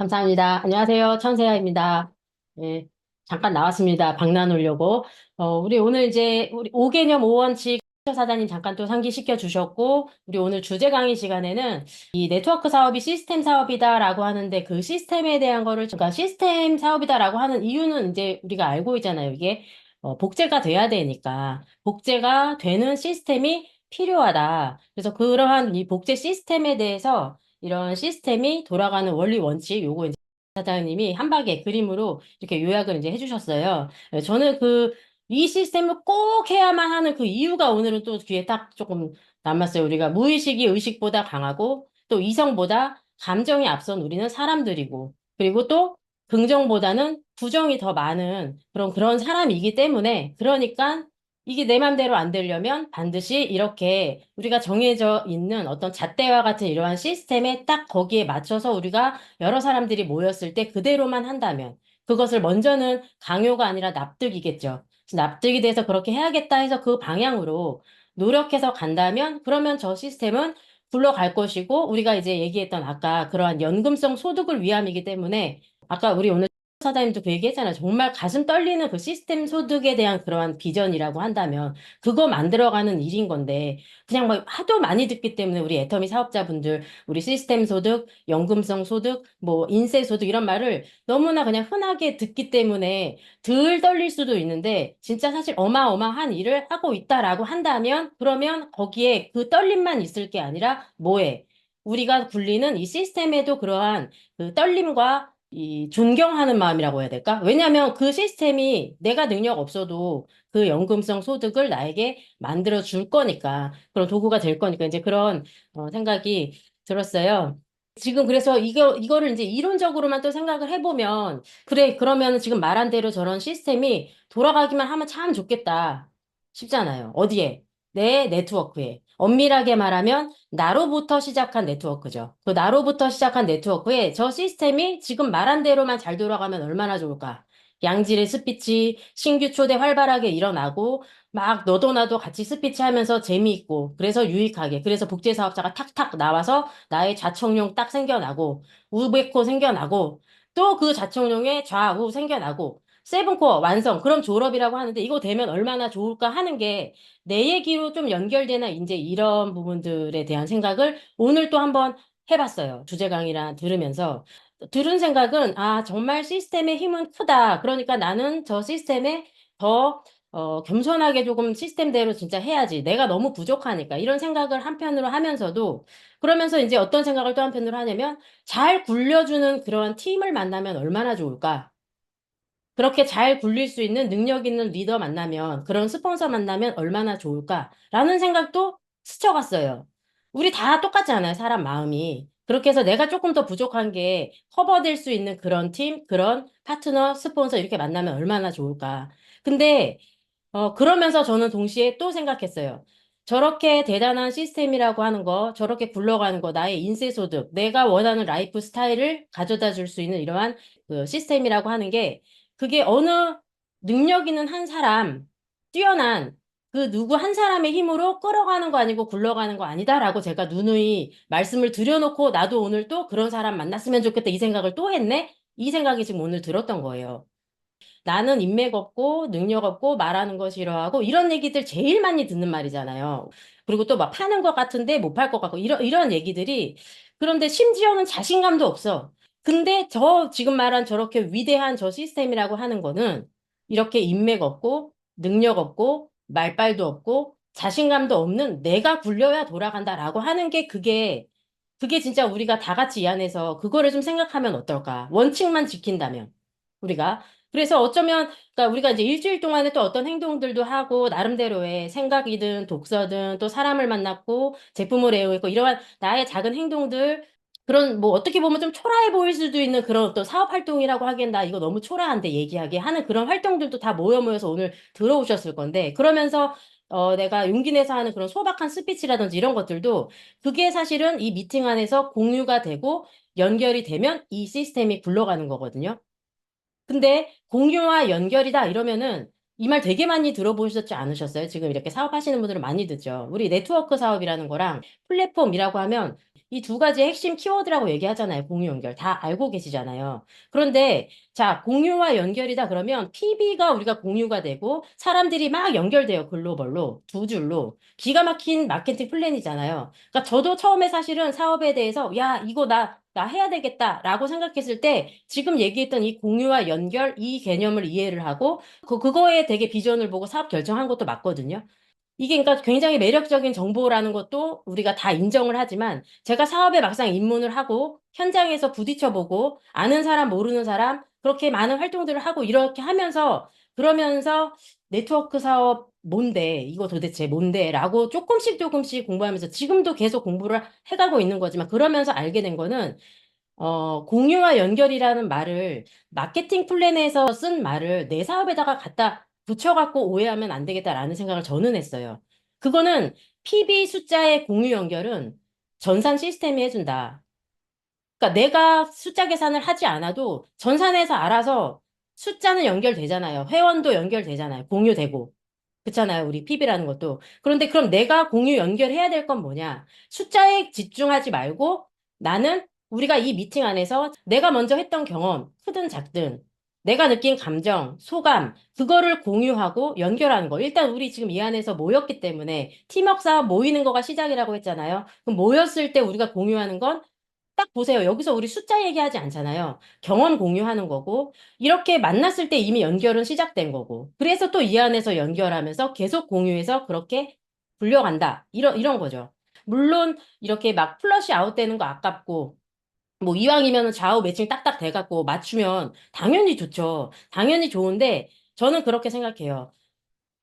감사합니다. 안녕하세요. 천세아입니다. 예, 잠깐 나왔습니다. 방문하려고. 어, 우리 오늘 이제 우리 5개념 5원칙 사장님 잠깐 또 상기시켜 주셨고, 우리 오늘 주제 강의 시간에는 이 네트워크 사업이 시스템 사업이다라고 하는데 그 시스템에 대한 거를, 그러니까 시스템 사업이다라고 하는 이유는 이제 우리가 알고 있잖아요. 이게 어, 복제가 돼야 되니까. 복제가 되는 시스템이 필요하다. 그래서 그러한 이 복제 시스템에 대해서 이런 시스템이 돌아가는 원리 원칙 요거 이제 사장님이 한 방에 그림으로 이렇게 요약을 이제 해주셨어요. 예, 저는 그 이 시스템을 꼭 해야만 하는 그 이유가 오늘은 또 귀에 딱 조금 남았어요. 우리가 무의식이 의식보다 강하고 또 이성보다 감정이 앞선 우리는 사람들이고 그리고 또 긍정보다는 부정이 더 많은 그런 그런 사람이기 때문에 그러니까 이게 내 맘대로 안 되려면 반드시 이렇게 우리가 정해져 있는 어떤 잣대와 같은 이러한 시스템에 딱 거기에 맞춰서 우리가 여러 사람들이 모였을 때 그대로만 한다면 그것을 먼저는 강요가 아니라 납득이겠죠. 납득이 돼서 그렇게 해야겠다 해서 그 방향으로 노력해서 간다면 그러면 저 시스템은 굴러갈 것이고 우리가 이제 얘기했던 아까 그러한 연금성 소득을 위함이기 때문에 아까 우리 오늘 사장님도 그 얘기했잖아요. 정말 가슴 떨리는 그 시스템 소득에 대한 그러한 비전이라고 한다면 그거 만들어가는 일인 건데 그냥 뭐 하도 많이 듣기 때문에 우리 애터미 사업자분들 우리 시스템 소득, 연금성 소득, 뭐 인세 소득 이런 말을 너무나 그냥 흔하게 듣기 때문에 덜 떨릴 수도 있는데 진짜 사실 어마어마한 일을 하고 있다라고 한다면 그러면 거기에 그 떨림만 있을 게 아니라 뭐에 우리가 굴리는 이 시스템에도 그러한 그 떨림과 이 존경하는 마음이라고 해야 될까? 왜냐하면 그 시스템이 내가 능력 없어도 그 연금성 소득을 나에게 만들어 줄 거니까 그런 도구가 될 거니까 이제 그런 어, 생각이 들었어요. 지금 그래서 이거 이거를 이제 이론적으로만 또 생각을 해보면 그래 그러면 지금 말한 대로 저런 시스템이 돌아가기만 하면 참 좋겠다 싶잖아요. 어디에? 내 네트워크에. 엄밀하게 말하면 나로부터 시작한 네트워크죠. 그 나로부터 시작한 네트워크에 저 시스템이 지금 말한 대로만 잘 돌아가면 얼마나 좋을까? 양질의 스피치, 신규 초대 활발하게 일어나고 막 너도 나도 같이 스피치 하면서 재미있고 그래서 유익하게 그래서 복제 사업자가 탁탁 나와서 나의 자청용 딱 생겨나고 우베코 생겨나고 또 그 자청용의 좌우 생겨나고 세븐코어 완성 그럼 졸업이라고 하는데 이거 되면 얼마나 좋을까 하는 게 내 얘기로 좀 연결되나 이제 이런 부분들에 대한 생각을 오늘 또 한번 해봤어요. 주제 강의랑 들으면서 들은 생각은 아 정말 시스템의 힘은 크다. 그러니까 나는 저 시스템에 더 어, 겸손하게 조금 시스템대로 진짜 해야지. 내가 너무 부족하니까. 이런 생각을 한편으로 하면서도, 그러면서 이제 어떤 생각을 또 한편으로 하냐면, 잘 굴려주는 그런 팀을 만나면 얼마나 좋을까? 그렇게 잘 굴릴 수 있는 능력 있는 리더 만나면, 그런 스폰서 만나면 얼마나 좋을까라는 생각도 스쳐갔어요. 우리 다 똑같지 않아요, 사람 마음이. 그렇게 해서 내가 조금 더 부족한 게 커버될 수 있는 그런 팀, 그런 파트너, 스폰서 이렇게 만나면 얼마나 좋을까. 근데, 어, 그러면서 저는 동시에 또 생각했어요. 저렇게 대단한 시스템이라고 하는 거, 저렇게 굴러가는 거, 나의 인쇄소득, 내가 원하는 라이프 스타일을 가져다 줄 수 있는 이러한 그 시스템이라고 하는 게 그게 어느 능력 있는 한 사람, 뛰어난 그 누구 한 사람의 힘으로 끌어가는 거 아니고 굴러가는 거 아니다라고 제가 누누이 말씀을 드려놓고 나도 오늘 또 그런 사람 만났으면 좋겠다 이 생각을 또 했네? 이 생각이 지금 오늘 들었던 거예요. 나는 인맥 없고 능력 없고 말하는 거 싫어하고 이런 얘기들 제일 많이 듣는 말이잖아요. 그리고 또 막 파는 것 같은데 못 팔 것 같고 이런 이런 얘기들이 그런데 심지어는 자신감도 없어. 근데 저 지금 말한 저렇게 위대한 저 시스템이라고 하는 거는 이렇게 인맥 없고 능력 없고 말빨도 없고 자신감도 없는 내가 굴려야 돌아간다라고 하는 게 그게 그게 진짜 우리가 다 같이 이 안에서 그거를 좀 생각하면 어떨까? 원칙만 지킨다면 우리가 그래서 어쩌면 그러니까 우리가 이제 일주일 동안에 또 어떤 행동들도 하고 나름대로의 생각이든 독서든 또 사람을 만났고 제품을 애용했고 이러한 나의 작은 행동들 그런 뭐 어떻게 보면 좀 초라해 보일 수도 있는 그런 어떤 사업 활동이라고 하기엔 나 이거 너무 초라한데 얘기하게 하는 그런 활동들도 다 모여 모여서 오늘 들어오셨을 건데 그러면서 어 내가 용기 내서 하는 그런 소박한 스피치라든지 이런 것들도 그게 사실은 이 미팅 안에서 공유가 되고 연결이 되면 이 시스템이 굴러가는 거거든요. 근데 공유와 연결이다 이러면은 이 말 되게 많이 들어보셨지 않으셨어요? 지금 이렇게 사업하시는 분들은 많이 듣죠. 우리 네트워크 사업이라는 거랑 플랫폼이라고 하면 이 두 가지 핵심 키워드라고 얘기하잖아요. 공유 연결. 다 알고 계시잖아요. 그런데 자, 공유와 연결이다 그러면 PB가 우리가 공유가 되고 사람들이 막 연결돼요. 글로벌로 두 줄로. 기가 막힌 마케팅 플랜이잖아요. 그러니까 저도 처음에 사실은 사업에 대해서 야, 이거 나 나 해야 되겠다라고 생각했을 때 지금 얘기했던 이 공유와 연결 이 개념을 이해를 하고 그 그거에 되게 비전을 보고 사업 결정한 것도 맞거든요. 이게 그러니까 굉장히 매력적인 정보라는 것도 우리가 다 인정을 하지만 제가 사업에 막상 입문을 하고 현장에서 부딪혀보고 아는 사람 모르는 사람 그렇게 많은 활동들을 하고 이렇게 하면서 그러면서 네트워크 사업 뭔데? 이거 도대체 뭔데? 라고 조금씩 조금씩 공부하면서 지금도 계속 공부를 해가고 있는 거지만 그러면서 알게 된 거는 어, 공유와 연결이라는 말을 마케팅 플랜에서 쓴 말을 내 사업에다가 갖다 붙여갖고 오해하면 안 되겠다라는 생각을 저는 했어요. 그거는 PB 숫자의 공유 연결은 전산 시스템이 해준다. 그러니까 내가 숫자 계산을 하지 않아도 전산에서 알아서 숫자는 연결되잖아요. 회원도 연결되잖아요. 공유되고. 그렇잖아요. 우리 PB라는 것도. 그런데 그럼 내가 공유 연결해야 될 건 뭐냐? 숫자에 집중하지 말고 나는 우리가 이 미팅 안에서 내가 먼저 했던 경험, 크든 작든, 내가 느낀 감정, 소감, 그거를 공유하고 연결하는 거. 일단 우리 지금 이 안에서 모였기 때문에 팀워크 사업 모이는 거가 시작이라고 했잖아요. 그럼 모였을 때 우리가 공유하는 건 딱 보세요. 여기서 우리 숫자 얘기하지 않잖아요. 경험 공유하는 거고, 이렇게 만났을 때 이미 연결은 시작된 거고, 그래서 또 이 안에서 연결하면서 계속 공유해서 그렇게 불려간다. 이런, 이런 거죠. 물론, 이렇게 막 플러시 아웃 되는 거 아깝고, 뭐 이왕이면 좌우 매칭 딱딱 돼갖고 맞추면 당연히 좋죠. 당연히 좋은데, 저는 그렇게 생각해요.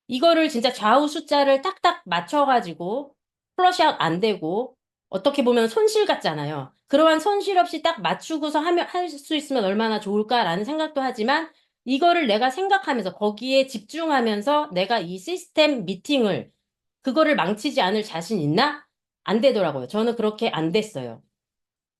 이거를 진짜 좌우 숫자를 딱딱 맞춰가지고 플러시아웃 안 되고 어떻게 보면 손실 같잖아요. 그러한 손실 없이 딱 맞추고서 하면 할 수 있으면 얼마나 좋을까라는 생각도 하지만 이거를 내가 생각하면서 거기에 집중하면서 내가 이 시스템 미팅을 그거를 망치지 않을 자신 있나? 안 되더라고요. 저는 그렇게 안 됐어요.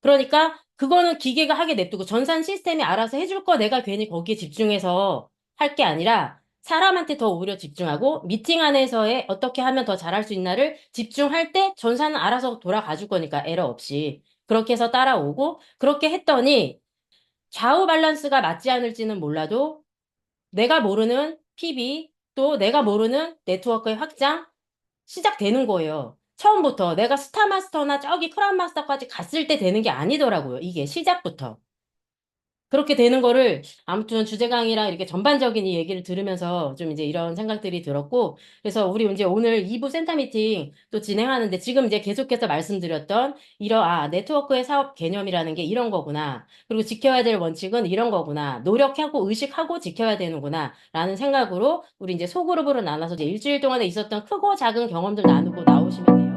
그러니까 그거는 기계가 하게 냅두고 전산 시스템이 알아서 해줄 거 내가 괜히 거기에 집중해서 할 게 아니라 사람한테 더 오히려 집중하고 미팅 안에서의 어떻게 하면 더 잘할 수 있나를 집중할 때 전산은 알아서 돌아가 줄 거니까 에러 없이 그렇게 해서 따라오고 그렇게 했더니 좌우 밸런스가 맞지 않을지는 몰라도 내가 모르는 PB 또 내가 모르는 네트워크의 확장 시작되는 거예요. 처음부터 내가 스타마스터나 저기 크라운마스터까지 갔을 때 되는 게 아니더라고요. 이게 시작부터. 그렇게 되는 거를 아무튼 주제 강의랑 이렇게 전반적인 이 얘기를 들으면서 좀 이제 이런 생각들이 들었고 그래서 우리 이제 오늘 2부 센터 미팅 또 진행하는데 지금 이제 계속해서 말씀드렸던 이런 아 네트워크의 사업 개념이라는 게 이런 거구나 그리고 지켜야 될 원칙은 이런 거구나 노력하고 의식하고 지켜야 되는구나 라는 생각으로 우리 이제 소그룹으로 나눠서 이제 일주일 동안에 있었던 크고 작은 경험들 나누고 나오시면 돼요.